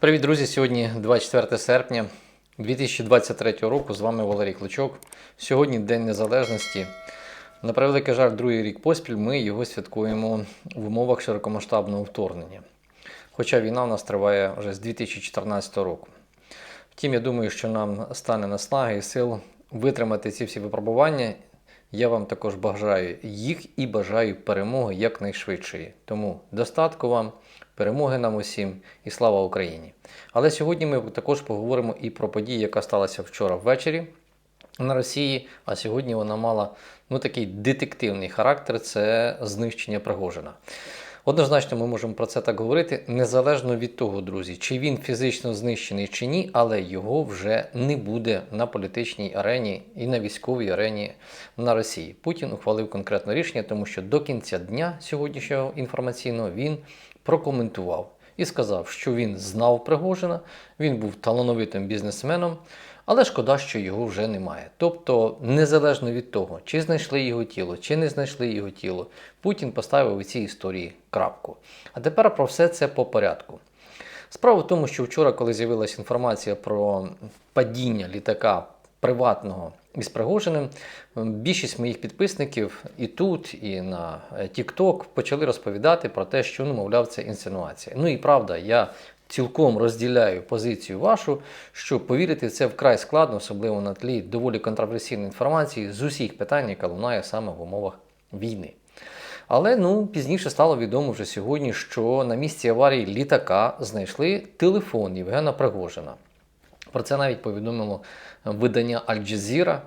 Привіт, друзі! Сьогодні 24 серпня 2023 року. З вами Валерій Кличок. Сьогодні День Незалежності. На превеликий жаль, другий рік поспіль ми його святкуємо в умовах широкомасштабного вторгнення. Хоча війна в нас триває вже з 2014 року. Втім, я думаю, що нам стане наснаги і сил витримати ці всі випробування. Я вам також бажаю їх і бажаю перемоги якнайшвидшої. Тому достатку вам, перемоги нам усім і слава Україні! Але сьогодні ми також поговоримо і про подію, яка сталася вчора ввечері на Росії, а сьогодні вона мала ну, такий детективний характер це знищення Пригожина. Однозначно, ми можемо про це так говорити, незалежно від того, друзі, чи він фізично знищений чи ні, але його вже не буде на політичній арені і на військовій арені на Росії. Путін ухвалив конкретне рішення, тому що до кінця дня сьогоднішнього інформаційного він прокоментував і сказав, що він знав Пригожина, він був талановитим бізнесменом. Але шкода, що його вже немає. Тобто, незалежно від того, чи знайшли його тіло, чи не знайшли його тіло, Путін поставив у цій історії крапку. А тепер про все це по порядку. Справа в тому, що вчора, коли з'явилася інформація про падіння літака приватного із Пригожиним, більшість моїх підписників і тут, і на TikTok почали розповідати про те, що, ну, мовляв, це інсинуація. Ну і правда, я цілком розділяю позицію вашу, що повірити в це вкрай складно, особливо на тлі доволі контроверсійної інформації з усіх питань, яка лунає саме в умовах війни. Але ну пізніше стало відомо вже сьогодні, що на місці аварії літака знайшли телефон Євгена Пригожина. Про це навіть повідомило видання Аль-Джазіра.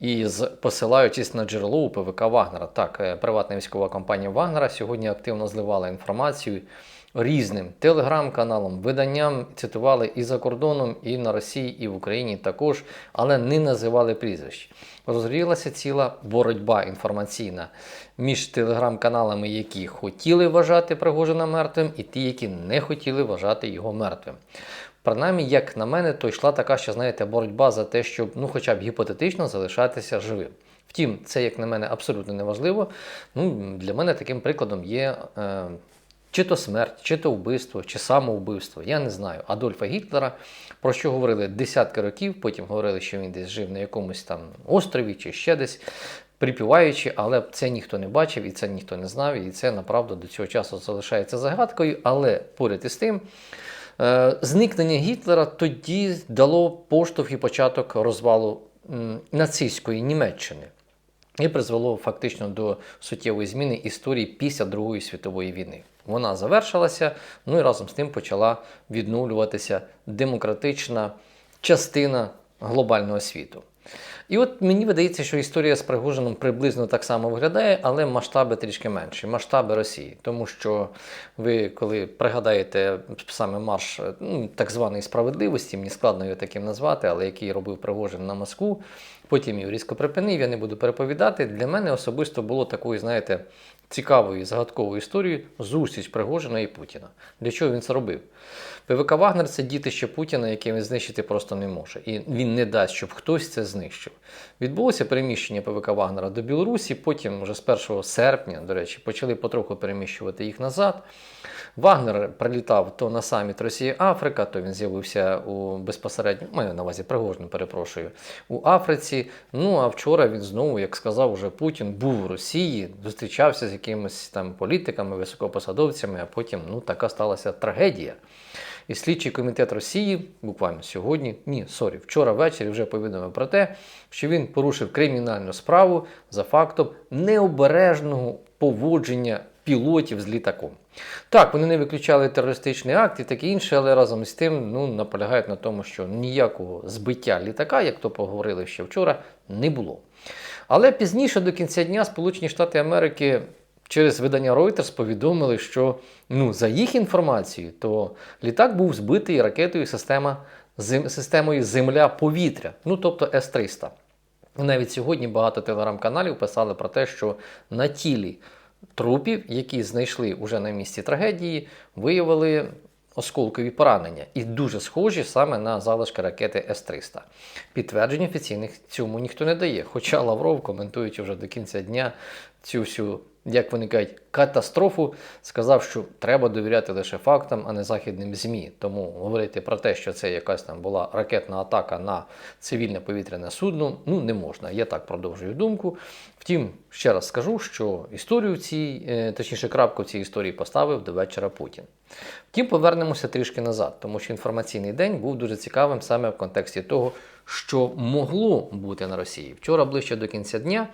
І посилаючись на джерело у ПВК Вагнера, так, е, приватна військова компанія Вагнера сьогодні активно зливала інформацію різним телеграм-каналам, виданням цитували і за кордоном, і на Росії, і в Україні також, але не називали прізвищ. Розгорілася ціла боротьба інформаційна між телеграм-каналами, які хотіли вважати Пригожина мертвим, і ті, які не хотіли вважати його мертвим. Принаймні, як на мене, то йшла така, що знаєте, боротьба за те, щоб ну, хоча б гіпотетично залишатися живим. Втім, це, як на мене, абсолютно неважливо. Ну, Для мене таким прикладом є е, чи то смерть, чи то вбивство, чи самовбивство. Я не знаю. Адольфа Гітлера, про що говорили десятки років, потім говорили, що він десь жив на якомусь там острові чи ще десь. Припіваючи, але це ніхто не бачив і це ніхто не знав, і це направду до цього часу залишається загадкою. Але поряд із тим, е, зникнення Гітлера тоді дало поштовх і початок розвалу нацистської Німеччини і призвело фактично до суттєвої зміни історії після Другої світової війни. Вона завершилася, ну і разом з тим почала відновлюватися демократична частина глобального світу. І от мені видається, що історія з Пригожином приблизно так само виглядає, але масштаби трішки менші, масштаби Росії. Тому що ви, коли пригадаєте саме марш ну, так званої справедливості, мені складно його таким назвати, але який робив Пригожин на Москву, потім його різко припинив, я не буду переповідати. Для мене особисто було такою, знаєте, цікавою загадковою історією зустріч Пригожина і Путіна. Для чого він це робив? ПВК Вагнер це дітище Путіна, яке він знищити просто не може. І він не дасть, щоб хтось це знищив. Відбулося переміщення ПВК Вагнера до Білорусі, потім, вже з 1 серпня, до речі, почали потроху переміщувати їх назад. Вагнер прилітав то на саміт Росія-Африка, то він з'явився у безпосередньо, маю на увазі Пригожин, перепрошую, у Африці. Ну а вчора він знову, як сказав уже Путін, був у Росії, зустрічався з якимись там політиками, високопосадовцями, а потім ну, така сталася трагедія. І слідчий комітет Росії буквально сьогодні, ні, сорі, вчора ввечері вже повідомив про те, що він порушив кримінальну справу за фактом необережного поводження пілотів з літаком. Так, вони не виключали терористичний акт і таке інше, але разом з тим ну, наполягають на тому, що ніякого збиття літака, як то поговорили ще вчора, не було. Але пізніше до кінця дня Сполучені Штати Америки через видання Reuters повідомили, що ну, за їх інформацією, то літак був збитий ракетою система, зем, системою Земля-повітря, ну тобто С-300. Навіть сьогодні багато телеграм-каналів писали про те, що на тілі трупів, які знайшли уже на місці трагедії, виявили осколкові поранення і дуже схожі саме на залишки ракети С-300. Підтверджень офіційних цьому ніхто не дає. Хоча Лавров, коментуючи вже до кінця дня цю всю як вони кажуть, катастрофу, сказав, що треба довіряти лише фактам, а не західним ЗМІ. Тому говорити про те, що це якась там була ракетна атака на цивільне повітряне судно, ну не можна. Я так продовжую думку. Втім, ще раз скажу, що історію цій, е, точніше, крапку в цій історії поставив до вечора Путін. Втім, повернемося трішки назад, тому що інформаційний день був дуже цікавим саме в контексті того, що могло бути на Росії. Вчора ближче до кінця дня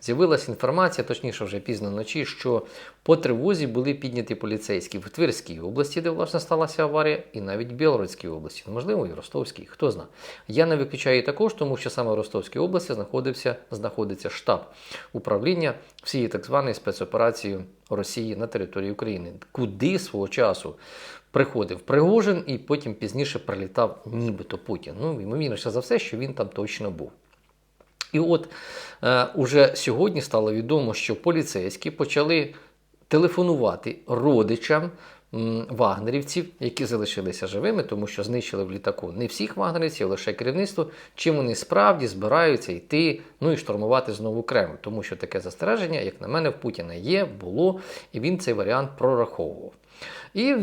з'явилася інформація, точніше вже пізно вночі, що по тривозі були підняті поліцейські в Тверській області, де власне сталася аварія, і навіть в Білоруській області, ну, можливо, і Ростовській, хто знає. Я не виключаю також, тому що саме в Ростовській області знаходився, знаходиться штаб управління всієї так званої спецоперації Росії на території України, куди свого часу приходив Пригожин і потім пізніше прилітав нібито Путін. Ну, ймовірніше за все, що він там точно був. І от е, уже сьогодні стало відомо, що поліцейські почали телефонувати родичам вагнерівців, які залишилися живими, тому що знищили в літаку не всіх вагнерівців, лише керівництво, чим вони справді збираються йти, ну і штурмувати знову Кремль. Тому що таке застереження, як на мене, в Путіна є, було, і він цей варіант прораховував. І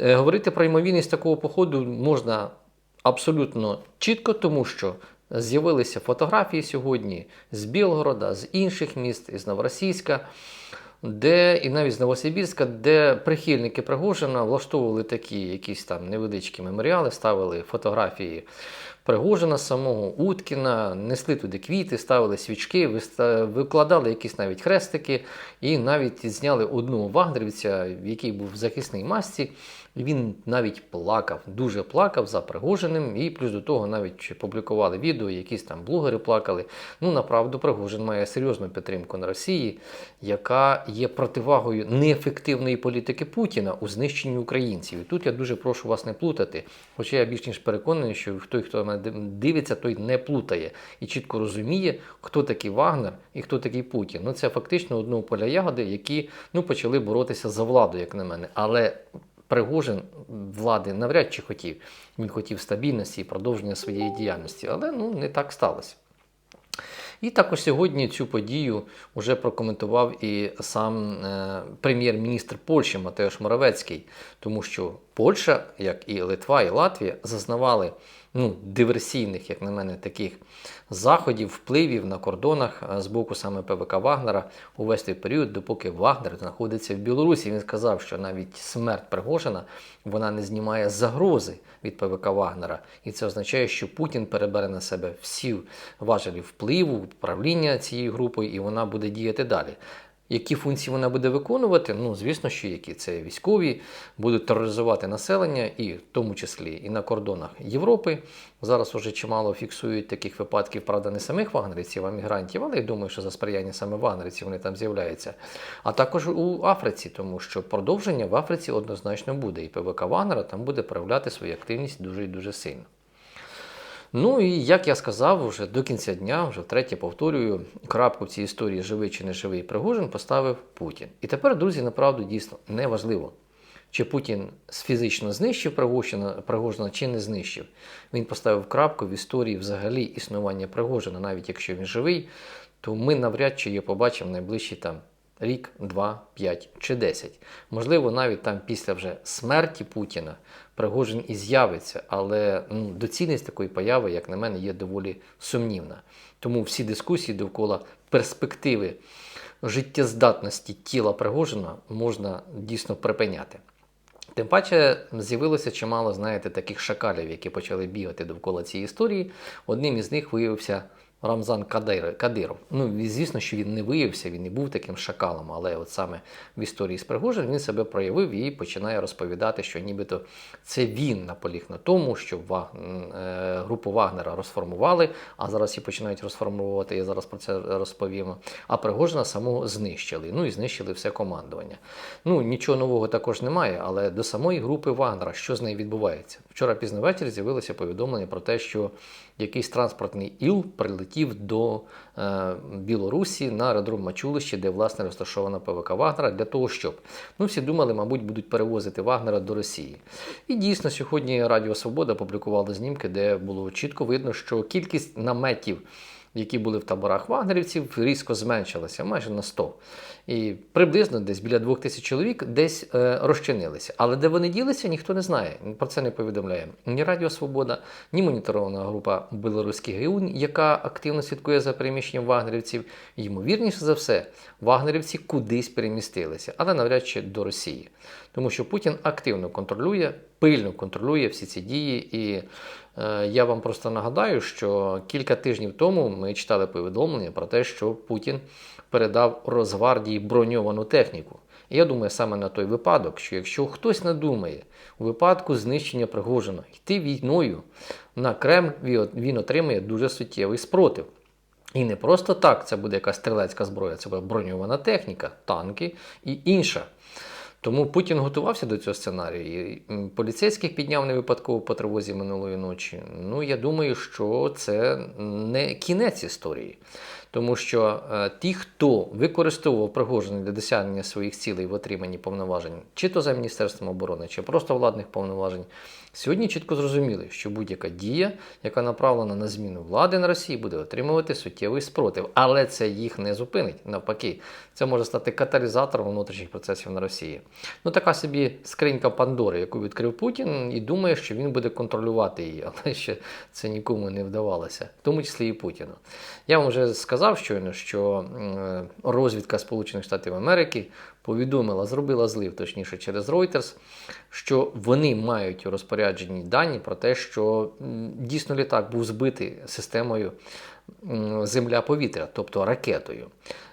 е, говорити про ймовірність такого походу можна абсолютно чітко, тому що з'явилися фотографії сьогодні з Білгорода, з інших міст, із Новоросійська, де і навіть з Новосибірська, де прихильники Пригожина влаштовували такі якісь там невеличкі меморіали, ставили фотографії Пригожина самого, Уткіна, несли туди квіти, ставили свічки, викладали якісь навіть хрестики, і навіть зняли одного вагнерівця, який був в захисній масці. Він навіть плакав, дуже плакав за Пригожиним, і плюс до того навіть публікували відео, якісь там блогери плакали. Ну, направду, Пригожин має серйозну підтримку на Росії, яка є противагою неефективної політики Путіна у знищенні українців. І тут я дуже прошу вас не плутати. Хоча я більш ніж переконаний, що той, хто дивиться, той не плутає і чітко розуміє, хто такий Вагнер і хто такий Путін. Ну це фактично одного поля ягоди, які ну, почали боротися за владу, як на мене. Але Пригожин влади навряд чи хотів. Він хотів стабільності і продовження своєї діяльності, але ну не так сталося. І також сьогодні цю подію вже прокоментував і сам е, прем'єр-міністр Польщі Матеуш Моровецький, тому що Польща, як і Литва, і Латвія, зазнавали ну, диверсійних, як на мене, таких заходів, впливів на кордонах е, з боку саме ПВК Вагнера увесь той період, допоки Вагнер знаходиться в Білорусі. Він сказав, що навіть смерть Пригожина вона не знімає загрози від ПВК Вагнера. І це означає, що Путін перебере на себе всі важелі впливу, управління цією групою, і вона буде діяти далі. Які функції вона буде виконувати? Ну, звісно, що які це військові будуть тероризувати населення, і в тому числі і на кордонах Європи. Зараз вже чимало фіксують таких випадків, правда, не самих вагнерівців, а мігрантів, але я думаю, що за сприяння саме вагнерівців вони там з'являються. А також у Африці, тому що продовження в Африці однозначно буде. І ПВК Вагнера там буде проявляти свою активність дуже і дуже сильно. Ну і як я сказав, вже до кінця дня, вже втретє повторюю, крапку в цій історії живий чи не живий Пригожин поставив Путін. І тепер, друзі, направду дійсно неважливо, чи Путін фізично знищив Пригожина, чи не знищив. Він поставив крапку в історії взагалі існування Пригожина, навіть якщо він живий, то ми навряд чи його побачимо в найближчі там. Рік, два, п'ять чи десять. Можливо, навіть там після вже смерті Путіна Пригожин і з'явиться, але ну, доцільність такої появи, як на мене, є доволі сумнівна. Тому всі дискусії довкола перспективи життєздатності тіла Пригожина можна дійсно припиняти. Тим паче з'явилося чимало, знаєте, таких шакалів, які почали бігати довкола цієї історії. Одним із них виявився Рамзан Кадир- Кадиров. Ну, звісно, що він не виявився, він не був таким шакалом, але от саме в історії з Пригожин він себе проявив і починає розповідати, що нібито це він наполіг на тому, що е, групу Вагнера розформували, а зараз і починають розформовувати, я зараз про це розповім. А Пригожина самого знищили. Ну і знищили все командування. Ну, нічого нового також немає, але до самої групи Вагнера, що з нею відбувається? Вчора пізно ввечері з'явилося повідомлення про те, що якийсь транспортний іл прилетів до е, Білорусі на аеродром Мачулище, де власне розташована ПВК Вагнера, для того, щоб ну всі думали, мабуть, будуть перевозити Вагнера до Росії. І дійсно сьогодні Радіо Свобода опублікувала знімки, де було чітко видно, що кількість наметів які були в таборах вагнерівців, різко зменшилася майже на 100. І приблизно десь біля 2 тисяч чоловік десь е, розчинилися. Але де вони ділися, ніхто не знає. Про це не повідомляє ні Радіо Свобода, ні моніторована група Білоруський ГУН, яка активно слідкує за переміщенням вагнерівців. Ймовірніше за все, вагнерівці кудись перемістилися, але навряд чи до Росії. Тому що Путін активно контролює, пильно контролює всі ці дії. І е, я вам просто нагадаю, що кілька тижнів тому ми читали повідомлення про те, що Путін передав Росгвардії броньовану техніку. Я думаю, саме на той випадок, що якщо хтось надумає у випадку знищення Пригожина йти війною на Кремль, він отримає дуже суттєвий спротив. І не просто так це буде якась стрілецька зброя, це буде броньована техніка, танки і інша. Тому Путін готувався до цього сценарію. Поліцейських підняв не випадково по тривозі минулої ночі. Ну, я думаю, що це не кінець історії. Тому що е, ті, хто використовував Пригожина для досягнення своїх цілей в отриманні повноважень, чи то за Міністерством оборони, чи просто владних повноважень, сьогодні чітко зрозуміли, що будь-яка дія, яка направлена на зміну влади на Росії, буде отримувати суттєвий спротив. Але це їх не зупинить. Навпаки, це може стати каталізатором внутрішніх процесів на Росії. Ну, така собі скринька Пандори, яку відкрив Путін, і думає, що він буде контролювати її, але ще це нікому не вдавалося, в тому числі і Путіну. Я вам вже сказав щойно, що розвідка Сполучених Штатів Америки повідомила, зробила злив, точніше, через Reuters, що вони мають у розпорядженні дані про те, що дійсно літак був збитий системою земля-повітря, тобто ракетою.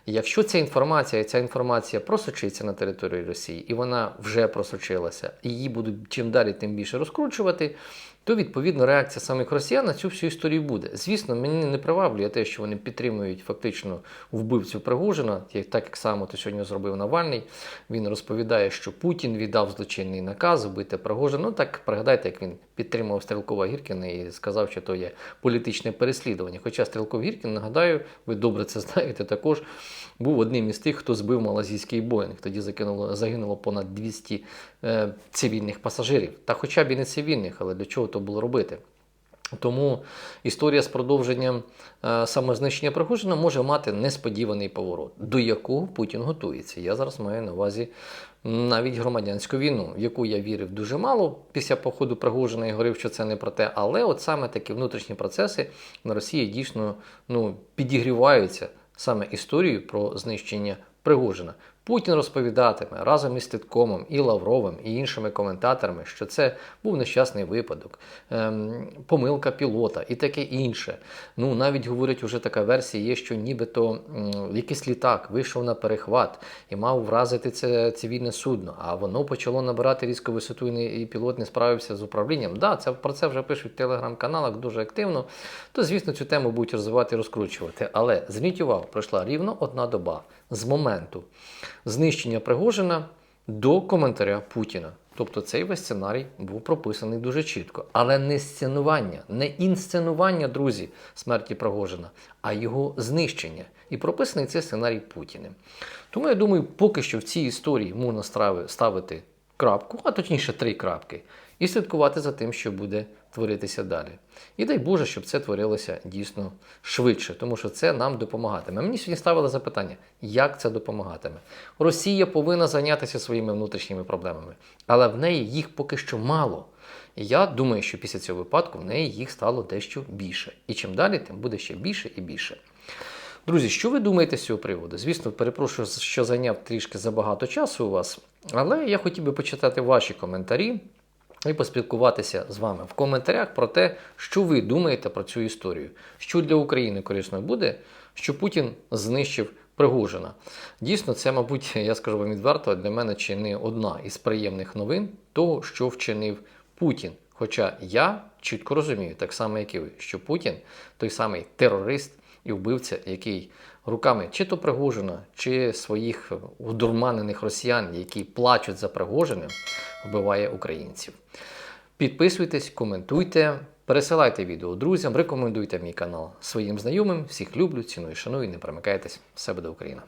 Якщо ця інформація, ця інформація просочиться на територію Росії, і вона вже просочилася, і її будуть чим далі, тим більше розкручувати, то відповідно реакція самих росіян на цю всю історію буде. Звісно, мені не приваблює те, що вони підтримують фактично вбивцю Пригожина, так як само то сьогодні зробив Навальний. Він розповідає, що Путін віддав злочинний наказ вбити Пригожина. Ну так пригадайте, як він підтримував Стрілкова Гіркіна і сказав, що то є політичне переслідування. Хоча Стрілков Гіркін, нагадаю, ви добре це знаєте, також був одним із тих, хто збив малазійський Боїнг. Тоді загинуло, загинуло понад 200 е, цивільних пасажирів. Та хоча б і не цивільних, але для чого то було робити? Тому історія з продовженням е, самознищення Пригожина може мати несподіваний поворот, до якого Путін готується. Я зараз маю на увазі навіть громадянську війну, в яку я вірив дуже мало після походу Пригожина і говорив, що це не про те. Але от саме такі внутрішні процеси на Росії дійсно ну, підігріваються саме історію про знищення Пригожина. Путін розповідатиме разом із Титкомом і Лавровим і іншими коментаторами, що це був нещасний випадок, ем, помилка пілота і таке інше. Ну навіть говорять, уже така версія є, що нібито м, якийсь літак вийшов на перехват і мав вразити це цивільне судно, а воно почало набирати різку висоту, і пілот не справився з управлінням. Да, це про це вже пишуть в телеграм-каналах дуже активно. То звісно, цю тему будуть розвивати і розкручувати. Але зверніть увагу, пройшла рівно одна доба з моменту знищення Пригожина до коментаря Путіна. Тобто цей весь сценарій був прописаний дуже чітко. Але не сценування, не інсценування, друзі, смерті Пригожина, а його знищення. І прописаний цей сценарій Путіним. Тому я думаю, поки що в цій історії можна ставити крапку, а точніше три крапки, і слідкувати за тим, що буде творитися далі. І дай Боже, щоб це творилося дійсно швидше, тому що це нам допомагатиме. Мені сьогодні ставили запитання, як це допомагатиме. Росія повинна зайнятися своїми внутрішніми проблемами, але в неї їх поки що мало. І я думаю, що після цього випадку в неї їх стало дещо більше. І чим далі, тим буде ще більше і більше. Друзі, що ви думаєте з цього приводу? Звісно, перепрошую, що зайняв трішки забагато часу у вас, але я хотів би почитати ваші коментарі і поспілкуватися з вами в коментарях про те, що ви думаєте про цю історію. Що для України корисно буде, що Путін знищив Пригожина. Дійсно, це, мабуть, я скажу вам відверто, для мене чи не одна із приємних новин того, що вчинив Путін. Хоча я чітко розумію, так само, як і ви, що Путін той самий терорист і вбивця, який руками чи то Пригожина, чи своїх удурманених росіян, які плачуть за Пригожиним, вбиває українців. Підписуйтесь, коментуйте, пересилайте відео друзям, рекомендуйте мій канал своїм знайомим. Всіх люблю, ціную, шаную, не перемикайтесь. Все буде Україна!